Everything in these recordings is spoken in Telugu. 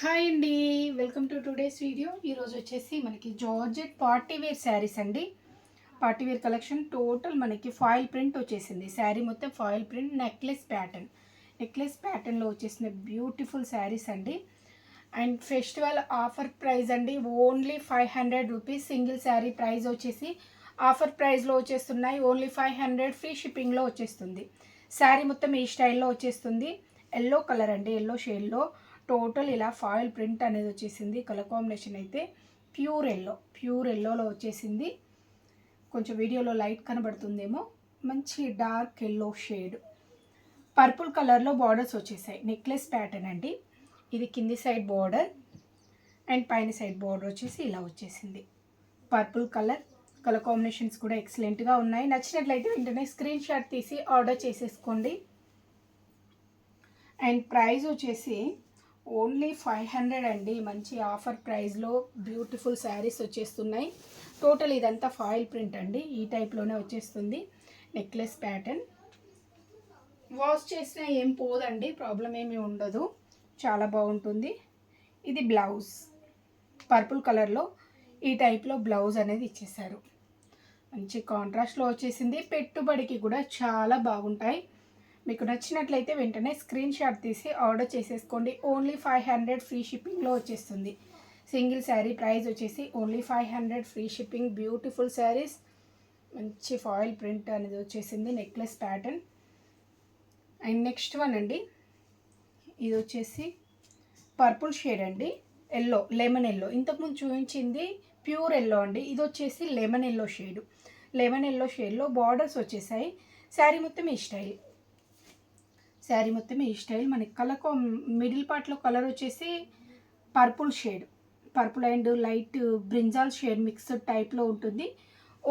హాయ్ అండి. Welcome to today's video. ఈరోజు వచ్చేసి మనకి జార్జెట్ పార్టీ వేర్ శారీస్ అండి. పార్టీ వేర్ కలెక్షన్ టోటల్ మనకి ఫాయిల్ ప్రింట్ వచ్చేసింది. శారీ మొత్తం foil print necklace pattern. Necklace ప్యాటర్న్లో వచ్చేసిన బ్యూటిఫుల్ శారీస్ అండి. అండ్ ఫెస్టివల్ ఆఫర్ ప్రైస్ అండి only five hundred rupees. Single sari price వచ్చేసి ఆఫర్ ప్రైస్లో వచ్చేస్తున్నాయి. ఓన్లీ ఫైవ్ హండ్రెడ్ ఫ్రీ షిప్పింగ్లో వచ్చేస్తుంది. శారీ మొత్తం ఈ స్టైల్లో వచ్చేస్తుంది. ఎల్లో కలర్ అండి ఎల్లో షేడ్లో. టోటల్ ఇలా ఫాయిల్ ప్రింట్ అనేది వచ్చేసింది. కలర్ కాంబినేషన్ అయితే ప్యూర్ ఎల్లో. ప్యూర్ ఎల్లోలో వచ్చేసింది. కొంచెం వీడియోలో లైట్ కనబడుతుందేమో. మంచి డార్క్ ఎల్లో షేడ్. పర్పుల్ కలర్లో బార్డర్స్ వచ్చేసాయి. నెక్లెస్ ప్యాటర్న్ అండి. ఇది కింది సైడ్ బార్డర్ అండ్ పైన సైడ్ బార్డర్ వచ్చేసి ఇలా వచ్చేసింది. Purple colour. కలర్ కాంబినేషన్స్ కూడా ఎక్సలెంట్గా ఉన్నాయి. నచ్చినట్లయితే వెంటనే స్క్రీన్ షాట్ తీసి ఆర్డర్ చేసేసుకోండి. అండ్ ప్రైస్ వచ్చేసి ఓన్లీ ఫైవ్ హండ్రెడ్ అండి. మంచి ఆఫర్ ప్రైస్లో బ్యూటిఫుల్ శారీస్ వచ్చేస్తున్నాయి. టోటల్ ఇదంతా ఫాయిల్ ప్రింట్ అండి. ఈ టైప్లోనే వచ్చేస్తుంది. Necklace pattern. వాష్ చేసినా ఏం పోదండి. ప్రాబ్లం ఏమీ ఉండదు. చాలా బాగుంటుంది. ఇది బ్లౌజ్. పర్పుల్ కలర్లో ఈ టైప్లో బ్లౌజ్ అనేది ఇచ్చేసారు మంచి కాంట్రాస్ట్లో వచ్చేసింది. పెట్టుబడికి కూడా చాలా బాగుంటాయి. మీకు నచ్చినట్లయితే వెంటనే స్క్రీన్ షాట్ తీసి ఆర్డర్ చేసేసుకోండి. ఓన్లీ ఫైవ్ హండ్రెడ్ ఫ్రీ షిప్పింగ్లో వచ్చేస్తుంది. సింగిల్ శారీ ప్రైస్ వచ్చేసి only five hundred free shipping. Beautiful saris. మంచి ఫాయిల్ ప్రింట్ అనేది వచ్చేసింది. Necklace pattern. And next one అండి. ఇది వచ్చేసి పర్పుల్ షేడ్ అండి. Yellow lemon yellow. ఇంతకుముందు చూపించింది ప్యూర్ ఎల్లో అండి. ఇది వచ్చేసి lemon yellow shade. Lemon yellow షేడ్లో బార్డర్స్ వచ్చేసాయి. శారీ మొత్తం ఈ స్టైల్. శారీ మొత్తం ఈ స్టైల్. మనకి కలర్కు మిడిల్ పార్ట్లో కలర్ వచ్చేసి purple shade. Purple and light brinjal shade mixed టైప్లో ఉంటుంది.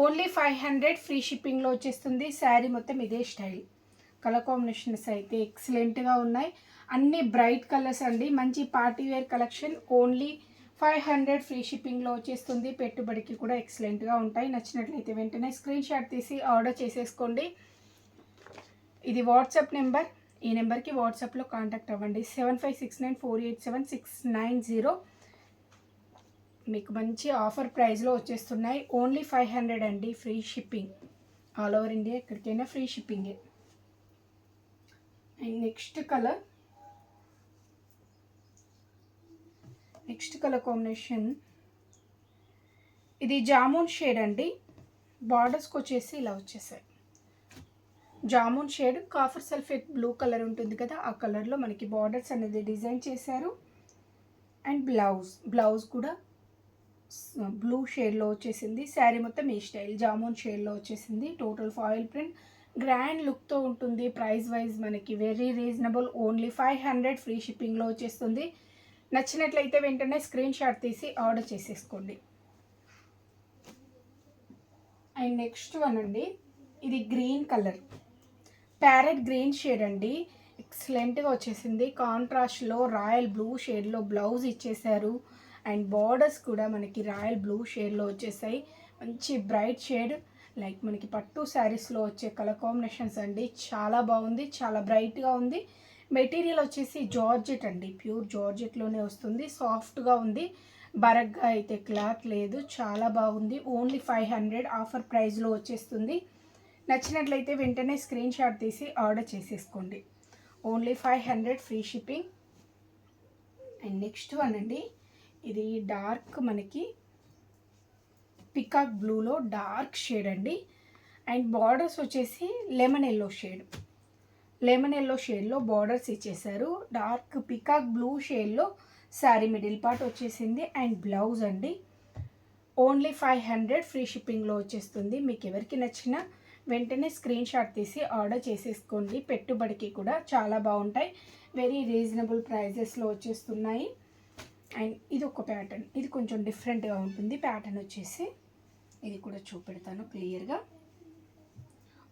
ఓన్లీ ఫైవ్ హండ్రెడ్ ఫ్రీ షిప్పింగ్లో వచ్చేస్తుంది. శారీ మొత్తం ఇదే స్టైల్. కలర్ కాంబినేషన్స్ అయితే ఎక్సలెంట్గా ఉన్నాయి. అన్ని బ్రైట్ కలర్స్ అండి. మంచి party wear collection. Only five hundred free షిప్పింగ్లో వచ్చేస్తుంది. పెట్టుబడికి కూడా ఎక్సలెంట్గా ఉంటాయి. నచ్చినట్లయితే వెంటనే స్క్రీన్ షాట్ తీసి ఆర్డర్ చేసేసుకోండి. ఇది వాట్సాప్ నెంబర్. ఈ నెంబర్కి వాట్సాప్లో కాంటాక్ట్ అవ్వండి. Seven five six nine four eight seven six nine zero మీకు మంచి ఆఫర్ ప్రైస్లో వచ్చేస్తున్నాయి. ఓన్లీ ఫైవ్ హండ్రెడ్ అండి. Free shipping. All over India ఎక్కడికైనా free షిప్పింగే. And next colour. Next colour combination. ఇది జామున్ షేడ్ అండి. బార్డర్స్కి వచ్చేసి ఇలా వచ్చేసాయి. Jamun shade copper sulphate blue colour ఉంటుంది కదా ఆ కలర్లో మనకి బార్డర్స్ అనేది డిజైన్ చేశారు. అండ్ బ్లౌజ్ బ్లౌజ్ కూడా బ్లూ షేడ్లో వచ్చేసింది. శారీ మొత్తం ఈ స్టైల్ జామున్ షేడ్లో వచ్చేసింది. టోటల్ ఫాయిల్ ప్రింట్ గ్రాండ్ లుక్తో ఉంటుంది. ప్రైస్ వైజ్ మనకి very reasonable only five hundred free షిప్పింగ్లో వచ్చేస్తుంది. నచ్చినట్లయితే వెంటనే స్క్రీన్ షాట్ తీసి ఆర్డర్ చేసేసుకోండి. అండ్ నెక్స్ట్ వన్ అండి ఇది green colour. Parrot green shade అండి. ఎక్సలెంట్గా వచ్చేసింది. కాంట్రాస్ట్లో రాయల్ బ్లూ షేడ్లో బ్లౌజ్ ఇచ్చేసారు. అండ్ బార్డర్స్ కూడా మనకి రాయల్ బ్లూ షేడ్లో వచ్చేసాయి. మంచి బ్రైట్ షేడ్. లైక్ మనకి పట్టు శారీస్లో వచ్చే కలర్ కాంబినేషన్స్ అండి. చాలా బాగుంది. చాలా బ్రైట్గా ఉంది. మెటీరియల్ వచ్చేసి జార్జెట్ అండి. ప్యూర్ జార్జెట్లోనే వస్తుంది. సాఫ్ట్గా ఉంది. బరగ్గా అయితే క్లాత్ లేదు. చాలా బాగుంది. ఓన్లీ ఫైవ్ హండ్రెడ్ ఆఫర్ ప్రైస్లో వచ్చేస్తుంది. నచ్చినట్లయితే వెంటనే స్క్రీన్ షాట్ తీసి ఆర్డర్ చేసేసుకోండి. Only five hundred free shipping. And next one అండి. ఇది డార్క్ మనకి పికాక్ బ్లూలో డార్క్ షేడ్ అండి. అండ్ బార్డర్స్ వచ్చేసి lemon yellow shade. Lemon yellow షేడ్లో బార్డర్స్ ఇచ్చేసారు డార్క్ పికాక్ బ్లూ షేడ్లో శారీ మిడిల్ పార్ట్ వచ్చేసింది. అండ్ బ్లౌజ్ అండి. ఓన్లీ ఫైవ్ హండ్రెడ్ ఫ్రీ షిప్పింగ్లో వచ్చేస్తుంది. మీకు ఎవరికి నచ్చినా వెంటనే స్క్రీన్ షాట్ తీసి ఆర్డర్ చేసేసుకోండి. పెట్టుబడికి కూడా చాలా బాగుంటాయి. వెరీ రీజనబుల్ ప్రైజెస్లో వచ్చేస్తున్నాయి. అండ్ ఇది ఒక ప్యాటర్న్ ఇది కొంచెం డిఫరెంట్గా ఉంటుంది. ప్యాటర్న్ వచ్చేసి ఇది కూడా చూపెడతాను క్లియర్గా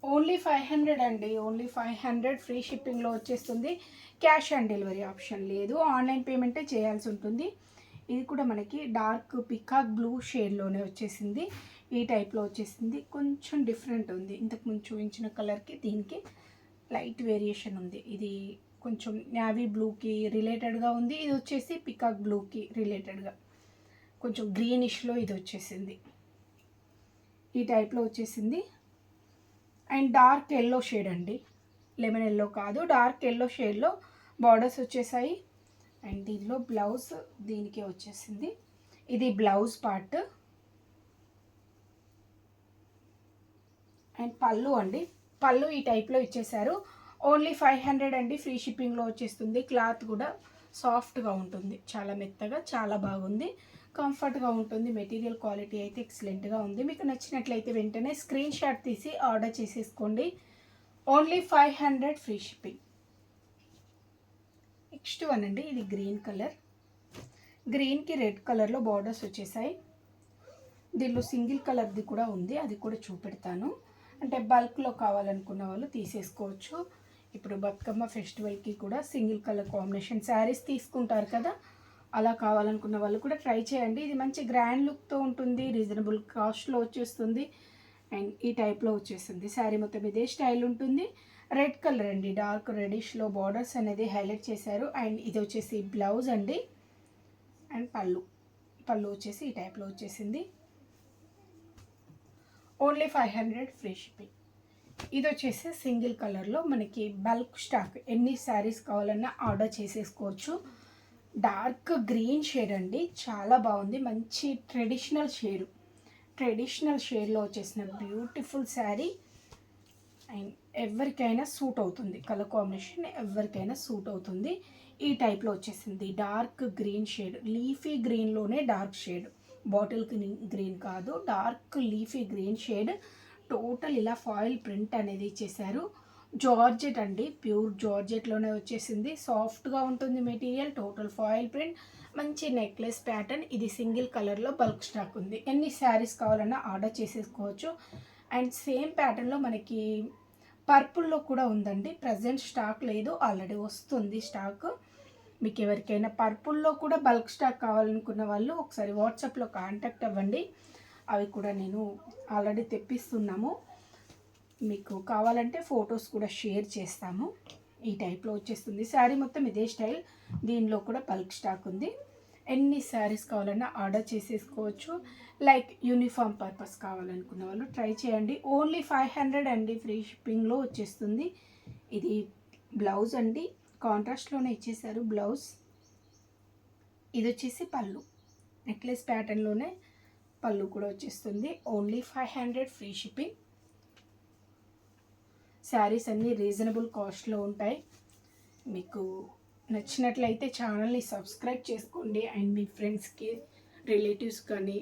ఓన్లీ ఫైవ్ హండ్రెడ్ అండి. ఓన్లీ ఫైవ్ హండ్రెడ్ ఫ్రీ షిప్పింగ్లో వచ్చేస్తుంది. క్యాష్ ఆన్ డెలివరీ ఆప్షన్ లేదు. ఆన్లైన్ పేమెంటే చేయాల్సి ఉంటుంది. ఇది కూడా మనకి డార్క్ పికాక్ బ్లూ షేడ్లోనే వచ్చేసింది. ఈ టైప్లో వచ్చేసింది. కొంచెం డిఫరెంట్ ఉంది. ఇంతకు ముందు చూపించిన కలర్కి దీనికి లైట్ వేరియేషన్ ఉంది. ఇది కొంచెం నావీ బ్లూకి రిలేటెడ్గా ఉంది. ఇది వచ్చేసి పికాక్ బ్లూకి రిలేటెడ్గా. కొంచెం గ్రీనిష్లో ఇది వచ్చేసింది. ఈ టైప్లో వచ్చేసింది. అండ్ డార్క్ ఎల్లో షేడ్ అండి. లెమన్ ఎల్లో కాదు. డార్క్ ఎల్లో షేడ్లో బార్డర్స్ వచ్చేసాయి. అండ్ దీనిలో బ్లౌజ్ దీనికే వచ్చేసింది. ఇది బ్లౌజ్ పార్ట్. అండ్ పళ్ళు అండి. పళ్ళు ఈ టైప్లో ఇచ్చేసారు. ఓన్లీ ఫైవ్ హండ్రెడ్ అండి. ఫ్రీ షిప్పింగ్లో వచ్చేస్తుంది. క్లాత్ కూడా సాఫ్ట్గా ఉంటుంది. చాలా మెత్తగా చాలా బాగుంది. కంఫర్ట్గా ఉంటుంది. మెటీరియల్ క్వాలిటీ అయితే ఎక్సలెంట్గా ఉంది. మీకు నచ్చినట్లయితే వెంటనే స్క్రీన్ షాట్ తీసి ఆర్డర్ చేసేసుకోండి. Only five hundred free shipping next one అండి. ఇది గ్రీన్ కలర్ గ్రీన్కి రెడ్ కలర్లో బార్డర్స్ వచ్చేసాయి. దీనిలో సింగిల్ కలర్ది కూడా ఉంది. అది కూడా చూపెడతాను. అంటే బల్క్లో కావాలనుకున్న వాళ్ళు తీసేసుకోవచ్చు. ఇప్పుడు బతుకమ్మ ఫెస్టివల్కి కూడా సింగిల్ కలర్ కాంబినేషన్ శారీస్ తీసుకుంటారు కదా. అలా కావాలనుకున్న వాళ్ళు కూడా ట్రై చేయండి. ఇది మంచి గ్రాండ్ లుక్తో ఉంటుంది రీజనబుల్ కాస్ట్లో వచ్చేస్తుంది అండ్ ఈ టైప్లో వచ్చేస్తుంది. శారీ మొత్తం ఇదే స్టైల్ ఉంటుంది. రెడ్ కలర్ అండి. డార్క్ రెడిష్లో బార్డర్స్ అనేది హైలైట్ చేశారు. అండ్ ఇది వచ్చేసి బ్లౌజ్ అండి. అండ్ పళ్ళు. పళ్ళు వచ్చేసి ఈ టైప్లో వచ్చేసింది. Only five hundred free shipping. ఇది వచ్చేసి సింగిల్ కలర్లో మనకి బల్క్ స్టాక్ ఎన్ని శారీస్ కావాలన్నా ఆర్డర్ చేసేసుకోవచ్చు. డార్క్ గ్రీన్ షేడ్ అండి. చాలా బాగుంది. మంచి ట్రెడిషనల్ షేడ్. ట్రెడిషనల్ షేడ్లో వచ్చేసిన బ్యూటిఫుల్ శారీ. అండ్ ఎవరికైనా సూట్ అవుతుంది. కలర్ కాంబినేషన్ ఎవరికైనా సూట్ అవుతుంది. ఈ టైప్లో వచ్చేసింది డార్క్ గ్రీన్ షేడ్. లీఫీ గ్రీన్లోనే డార్క్ షేడ్. బాటిల్ గ్రీన్ కాదు dark leafy green shade. Total ఇలా ఫాయిల్ ప్రింట్ అనేది ఇచ్చేసారు జార్జెట్ అండి ప్యూర్ జార్జెట్లోనే వచ్చేసింది. సాఫ్ట్గా ఉంటుంది మెటీరియల్ టోటల్ ఫాయిల్ ప్రింట్. మంచి నెక్లెస్ ప్యాటర్న్. ఇది సింగిల్ కలర్లో బల్క్ స్టాక్ ఉంది. ఎన్ని శారీస్ కావాలన్నా ఆర్డర్ చేసేసుకోవచ్చు. అండ్ సేమ్ ప్యాటర్న్లో మనకి పర్పుల్లో కూడా ఉందండి. ప్రజెంట్ స్టాక్ లేదు. ఆల్రెడీ వస్తుంది స్టాక్. మీకు ఎవరికైనా పర్పుల్లో కూడా బల్క్ స్టాక్ కావాలనుకున్న వాళ్ళు ఒకసారి వాట్సాప్లో కాంటాక్ట్ అవ్వండి. అవి కూడా నేను ఆల్రెడీ తెప్పిస్తున్నాము. మీకు కావాలంటే ఫొటోస్ కూడా షేర్ చేస్తాము. ఈ టైప్లో వచ్చేస్తుంది. శారీ మొత్తం ఇదే స్టైల్. దీనిలో కూడా బల్క్ స్టాక్ ఉంది. ఎన్ని శారీస్ కావాలన్నా ఆర్డర్ చేసేసుకోవచ్చు. లైక్ యూనిఫామ్ పర్పస్ కావాలనుకున్న వాళ్ళు ట్రై చేయండి. ఓన్లీ ఫైవ్ హండ్రెడ్ అండి ఫ్రీ షిప్పింగ్లో వచ్చేస్తుంది. ఇది బ్లౌజ్ అండి. కాంట్రాస్ట్లోనే ఇచ్చేసారు బ్లౌజ్. ఇది వచ్చేసి పళ్ళు. నెక్లెస్ ప్యాటర్న్లోనే పళ్ళు కూడా వచ్చేస్తుంది. Only five hundred free shipping. Saris అన్నీ రీజనబుల్ కాస్ట్లో ఉంటాయి. మీకు నచ్చినట్లయితే ఛానల్ని సబ్స్క్రైబ్ చేసుకోండి. అండ్ మీ ఫ్రెండ్స్కి రిలేటివ్స్ కానీ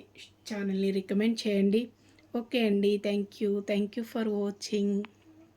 ఛానల్ని రికమెండ్ చేయండి. ఓకే అండి. Thank you. Thank you for watching.